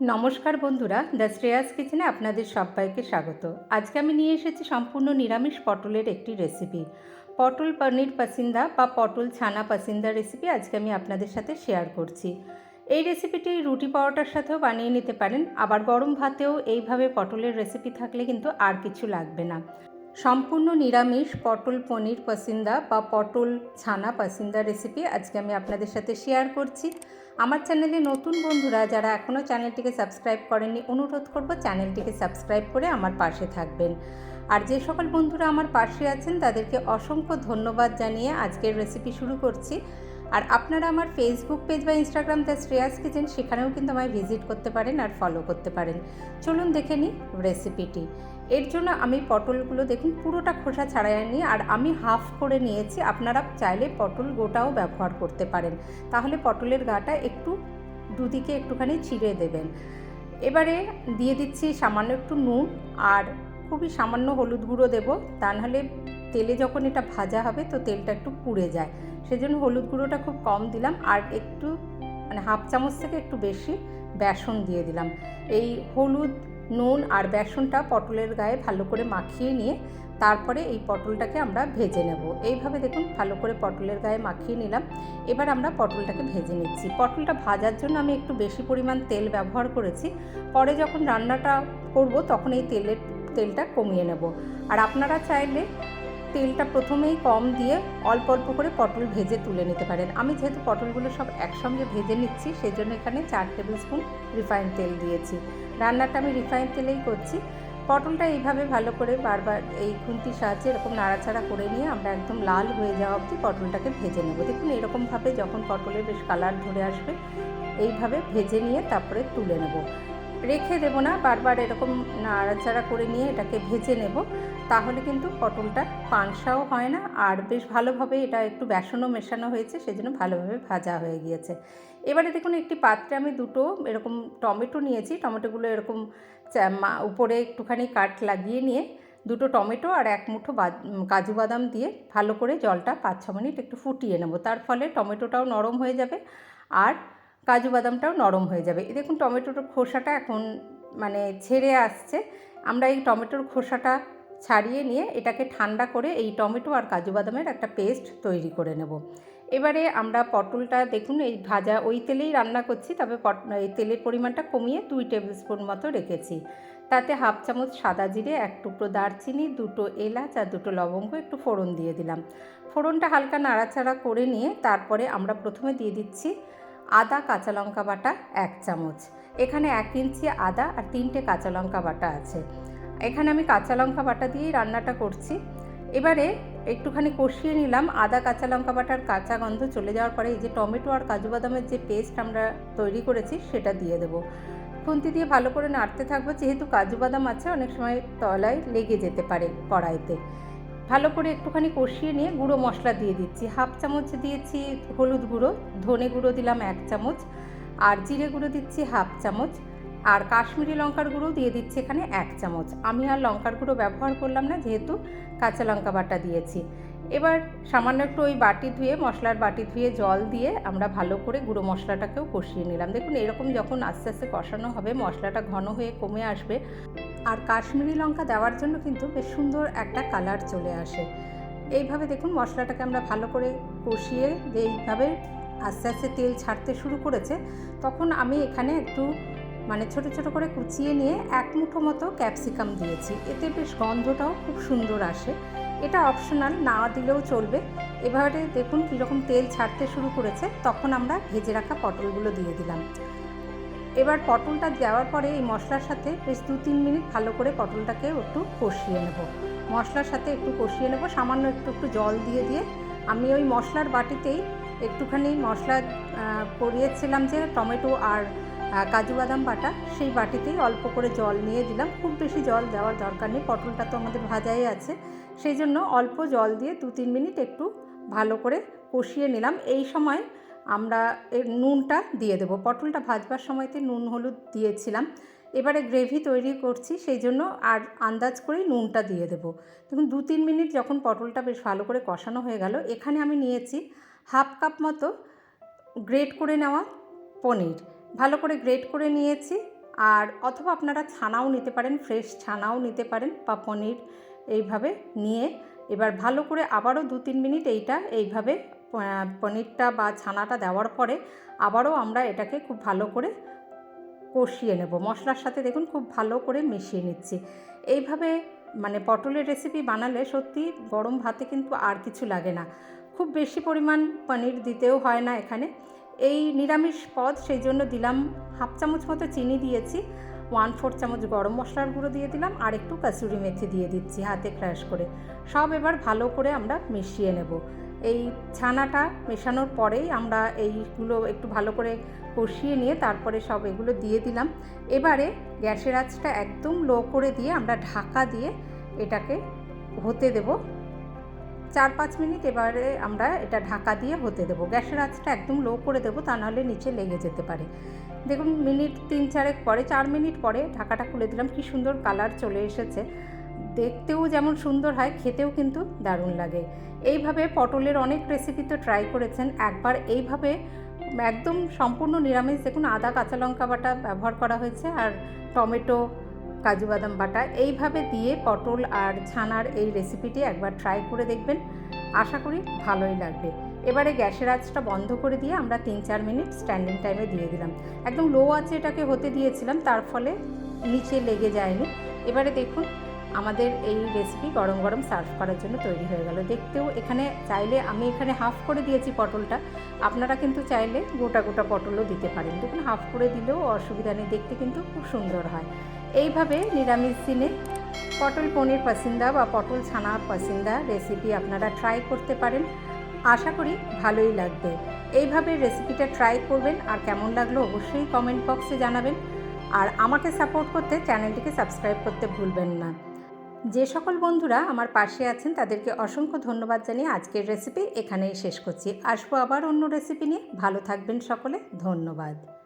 নমস্কার বন্ধুরা, দ্য শ্রেয়াস কিচেনে আপনাদের সবাইকে স্বাগত। আজকে আমি নিয়ে এসেছি সম্পূর্ণ নিরামিষ পটলের একটি রেসিপি। পটল পনির পাসিন্দা বা পটল ছানা পাসিন্দা রেসিপি আজকে আমি আপনাদের সাথে শেয়ার করছি। এই রেসিপিটি রুটি পাওয়াটার সাথেও বানিয়ে নিতে পারেন, আবার গরম ভাতেও এইভাবে পটলের রেসিপি থাকলে কিন্তু আর কিছু লাগবে না। সম্পূর্ণ নিরামিষ, পটল পনির পাসিন্দা বা পটল ছানা পাসিন্দা রেসিপি আজকে আমি আপনাদের সাথে শেয়ার করছি। আমার চ্যানেলে নতুন বন্ধুরা যারা এখনও চ্যানেলটিকে সাবস্ক্রাইব করেননি, অনুরোধ করব চ্যানেলটিকে সাবস্ক্রাইব করে আমার পাশে থাকবেন। আর যে সকল বন্ধুরা আমার পাশে আছেন, তাদেরকে অসংখ্য ধন্যবাদ জানিয়ে আজকের রেসিপি শুরু করছি। আর আপনারা আমার ফেসবুক পেজ বা ইনস্টাগ্রাম দ্য শ্রেয়াস কিচেন, সেখানেও কিন্তু আমায় ভিজিট করতে পারেন আর ফলো করতে পারেন। চলুন দেখে নিই রেসিপিটি এর জন্য আমি পটলগুলো দেখুন, পুরোটা খোসা ছাড়াইনি আর আমি হাফ করে নিয়েছি। আপনারা চাইলে পটল গোটাও ব্যবহার করতে পারেন। তাহলে পটলের গাটা একটু দুদিকে একটুখানি ছিঁড়ে দেবেন। এবারে দিয়ে দিচ্ছি সামান্য একটু নুন, আর খুবই সামান্য হলুদ গুঁড়ো দেবো। তা নাহলে তেলে যখন এটা ভাজা হবে তো তেলটা একটু পুড়ে যায়। সেজন্য হলুদ গুঁড়োটা খুব কম দিলাম আর একটু মানে হাফ চামচ থেকে একটু বেশি বেসন দিয়ে দিলাম। এই হলুদ, নুন আর বেসনটা পটলের গায়ে ভালো করে মাখিয়ে নিয়ে তারপরে এই পটলটাকে আমরা ভেজে নেব। এইভাবে দেখুন ভালো করে পটলের গায়ে মাখিয়ে নিলাম। এবার আমরা পটলটাকে ভেজে নিচ্ছি। পটলটা ভাজার জন্য আমি একটু বেশি পরিমাণ তেল ব্যবহার করেছি। পরে যখন রান্নাটা করব তখন এই তেলের, তেলটা কমিয়ে নেব। আর আপনারা চাইলে তেলটা প্রথমেই কম দিয়ে অল্প অল্প করে পটল ভেজে তুলে নিতে পারেন। আমি যেহেতু পটলগুলো সব একসঙ্গে ভেজে নিচ্ছি সেই জন্য এখানে চার টেবিল স্পুন রিফাইন তেল দিয়েছি। রান্নাটা আমি রিফাইন তেলেই করছি। পটলটা এইভাবে ভালো করে বারবার এই খুন্তির সাহায্যে এরকম নাড়াচাড়া করে নিয়ে আমরা একদম লাল হয়ে যাওয়া অবধি পটলটাকে ভেজে নেব। দেখুন, এরকমভাবে যখন পটলের বেশ কালার ধরে আসবে, এইভাবে ভেজে নিয়ে তারপরে তুলে নেব। রেখে দেব না, বারবার এরকম নাড়াচাড়া করে নিয়ে এটাকে ভেজে নেব। তাহলে কিন্তু পটলটা পানসাও হয় না, আর বেশ ভালোভাবে এটা একটু বেসনও মেশানো হয়েছে, সেজন্য ভালোভাবে ভাজা হয়ে গিয়েছে। এবারে দেখুন, একটি পাত্রে আমি দুটো এরকম টমেটো নিয়েছি। টমেটোগুলো এরকম উপরে একটুখানি কাট লাগিয়ে নিয়ে দুটো টমেটো আর এক মুঠো কাজু বাদাম দিয়ে ভালো করে জলটা পাঁচ ছ মিনিট একটু ফুটিয়ে নেব। তার ফলে টমেটোটাও নরম হয়ে যাবে। আর কাজু বাদামটাও নরম হয়ে যাবে। এই দেখুন টমেটোর খোসাটা এখন মানে ছেড়ে আসছে। আমরা এই টমেটোর খোসাটা ছাড়িয়ে নিয়ে এটাকে ঠান্ডা করে এই টমেটো আর কাজু বাদামের একটা পেস্ট তৈরি করে নেব। এবারে আমরা পটলটা দেখুন এই ভাজা ওই তেলেই রান্না করছি, তবে পট এই তেলের পরিমাণটা কমিয়ে দুই টেবিল স্পুন মতো রেখেছি। তাতে হাফ চামচ সাদা জিরে, এক টুকরো দারচিনি, দুটো এলাচ আর দুটো লবঙ্গ একটু ফোড়ন দিয়ে দিলাম। ফোড়নটা হালকা নাড়াচাড়া করে নিয়ে তারপরে আমরা প্রথমে দিয়ে দিচ্ছি আদা, কাঁচা লঙ্কা বাটা এক চামচ। এখানে এক ইঞ্চি আদা আর তিনটে কাঁচা লঙ্কা বাটা আছে। এখানে আমি কাঁচা লঙ্কা বাটা দিয়েই রান্নাটা করছি। এবারে একটুখানি কষিয়ে নিলাম। আদা, কাঁচা লঙ্কা বাটার কাঁচা গন্ধ চলে যাওয়ার পরে এই যে টমেটো আর কাজু বাদামের যে পেস্ট আমরা তৈরি করেছি, সেটা দিয়ে দেবো। খুন্তি দিয়ে ভালো করে নাড়তে থাকব। যেহেতু কাজু বাদাম আছে, অনেক সময় তলায় লেগে যেতে পারে কড়াইতে। ভালো করে একটুখানি কষিয়ে নিয়ে গুঁড়ো মশলা দিয়ে দিচ্ছি। হাফ চামচ দিয়েছি হলুদ গুঁড়ো, ধনে গুঁড়ো দিলাম এক চামচ, আর জিরে গুঁড়ো দিচ্ছি হাফ চামচ, আর কাশ্মীরি লঙ্কার গুঁড়ো দিয়ে দিচ্ছি এখানে এক চামচ। আমি আর লঙ্কার গুঁড়ো ব্যবহার করলাম না, যেহেতু কাঁচা লঙ্কা বাটা দিয়েছি। এবার সামান্য একটু ওই বাটি ধুয়ে, মশলার বাটি ধুয়ে, জল দিয়ে আমরা ভালো করে গুঁড়ো মশলাটাকেও কষিয়ে নিলাম। দেখুন, এরকম যখন আস্তে আস্তে কষানো হবে, মশলাটা ঘন হয়ে কমে আসবে। আর কাশ্মীরি লঙ্কা দেওয়ার জন্য কিন্তু বেশ সুন্দর একটা কালার চলে আসে। এইভাবে দেখুন, মশলাটাকে আমরা ভালো করে কষিয়ে যে এইভাবে আস্তে আস্তে তেল ছাড়তে শুরু করেছে, তখন আমি এখানে একটু মানে ছোট ছোট করে কুচিয়ে নিয়ে এক মুঠো মতো ক্যাপসিকাম দিয়েছি। এতে বেশ গন্ধটাও খুব সুন্দর আসে। এটা অপশনাল না দিলেও চলবে। এবারে দেখুন কীরকম তেল ছাড়তে শুরু করেছে। তখন আমরা ভেজে রাখা পটলগুলো দিয়ে দিলাম। এবার পটলটা দেওয়ার পরে এই মশলার সাথে বেশ দু তিন মিনিট ভালো করে পটলটাকে একটু কষিয়ে নেব। মশলার সাথে একটু কষিয়ে নেব, সামান্য একটু একটু জল দিয়ে দিয়ে। আমি ওই মশলার বাটিতেই একটুখানি মশলা করিয়েছিলাম যে টমেটো আর কাজু বাদাম বাটা সেই বাটিতেই অল্প করে জল নিয়ে দিলাম। খুব বেশি জল দেওয়ার দরকার নেই, পটলটা তো আমাদের ভাজাই আছে। সেই জন্য অল্প জল দিয়ে দু তিন মিনিট একটু ভালো করে কষিয়ে নিলাম। এই সময় আমরা এর নুনটা দিয়ে দেবো। পটলটা ভাজবার সময়তে নুন হলুদ দিয়েছিলাম। এবারে গ্রেভি তৈরি করছি, সেই জন্য আর আন্দাজ করেই নুনটা দিয়ে দেবো। দেখুন, দু তিন মিনিট যখন পটলটা বেশ ভালো করে কষানো হয়ে গেল, এখানে আমি নিয়েছি হাফ কাপ মতো গ্রেট করে নেওয়া পনির। ভালো করে গ্রেট করে নিয়েছি। আর অথবা আপনারা ছানাও নিতে পারেন, ফ্রেশ ছানাও নিতে পারেন বা পনির এইভাবে নিয়ে। এবার ভালো করে আবারও দু তিন মিনিট এইটা এইভাবে পনিরটা বা ছানাটা দেওয়ার পরে আবারও আমরা এটাকে খুব ভালো করে কষিয়ে নেব। মশলার সাথে দেখুন খুব ভালো করে মিশিয়ে নিচ্ছি। এইভাবে মানে পটলের রেসিপি বানালে সত্যি গরম ভাতে কিন্তু আর কিছু লাগে না। খুব বেশি পরিমাণ পনির দিতেও হয় না এখানে। এই নিরামিষ পদ সেই জন্য দিলাম হাফ চামচ মতো চিনি দিয়েছি ওয়ান ফোর চামচ গরম মশলার গুঁড়ো দিয়ে দিলাম, আর একটু কাসুরি মেথি দিয়ে দিচ্ছি হাতে ক্র্যাশ করে। সব এবার ভালো করে আমরা মিশিয়ে নেব। এই ছানাটা মেশানোর পরেই আমরা এইগুলো একটু ভালো করে কষিয়ে নিয়ে তারপরে সব এগুলো দিয়ে দিলাম। এবারে গ্যাসের আঁচটা একদম লো করে দিয়ে আমরা ঢাকা দিয়ে এটাকে হতে দেব। চার পাঁচ মিনিট এবারে আমরা এটা ঢাকা দিয়ে হতে দেবো। গ্যাসের আঁচটা একদম লো করে দেবো, তা নাহলে নিচে লেগে যেতে পারে। দেখুন, মিনিট তিন চারেক পরে, চার মিনিট পরে ঢাকাটা খুলে দিলাম, কি সুন্দর কালার চলে এসেছে। দেখতেও যেমন সুন্দর হয়, খেতেও কিন্তু দারুণ লাগে। এইভাবে পটলের অনেক রেসিপি তো ট্রাই করেছেন, একবার এইভাবে একদম সম্পূর্ণ নিরামিষ, দেখুন, আদা, কাঁচা লঙ্কা বাটা ব্যবহার করা হয়েছে, আর টমেটো কাজু বাদাম বাটা, এইভাবে দিয়ে পটল আর ছানার এই রেসিপিটি একবার ট্রাই করে দেখবেন। আশা করি ভালোই লাগবে। এবারে গ্যাসের আঁচটা বন্ধ করে দিয়ে আমরা তিন চার মিনিট স্ট্যান্ডিং টাইমে দিয়ে দিলাম। একদম লো আঁচে এটাকে হতে দিয়েছিলাম, তার ফলে নিচে লেগে যায়নি। এবারে দেখুন, আমাদের এই রেসিপি গরম গরম সার্ভ করার জন্য তৈরি হয়ে গেল। দেখতেও এখানে চাইলে আমি এখানে হাফ করে দিয়েছি পটলটা। আপনারা কিন্তু চাইলে গোটা গোটা পটলও দিতে পারেন। দেখুন হাফ করে দিলেও অসুবিধা নেই, দেখতে কিন্তু খুব সুন্দর হয়। এইভাবে নিরামিষ দিনে পটল পনির পাসিন্দা বা পটল ছানা পাসিন্দা রেসিপি আপনারা ট্রাই করতে পারেন। আশা করি ভালোই লাগবে। এইভাবে রেসিপিটা ট্রাই করবেন আর কেমন লাগল অবশ্যই কমেন্ট বক্সে জানাবেন। আর আমাকে সাপোর্ট করতে চ্যানেলটিকে সাবস্ক্রাইব করতে ভুলবেন না। যে সকল বন্ধুরা আমার পাশে আছেন, তাদেরকে অসংখ্য ধন্যবাদ জানিয়ে আজকের রেসিপি এখানেই শেষ করছি। আসব আবার অন্য রেসিপি নিয়ে। ভালো থাকবেন সকলে। ধন্যবাদ।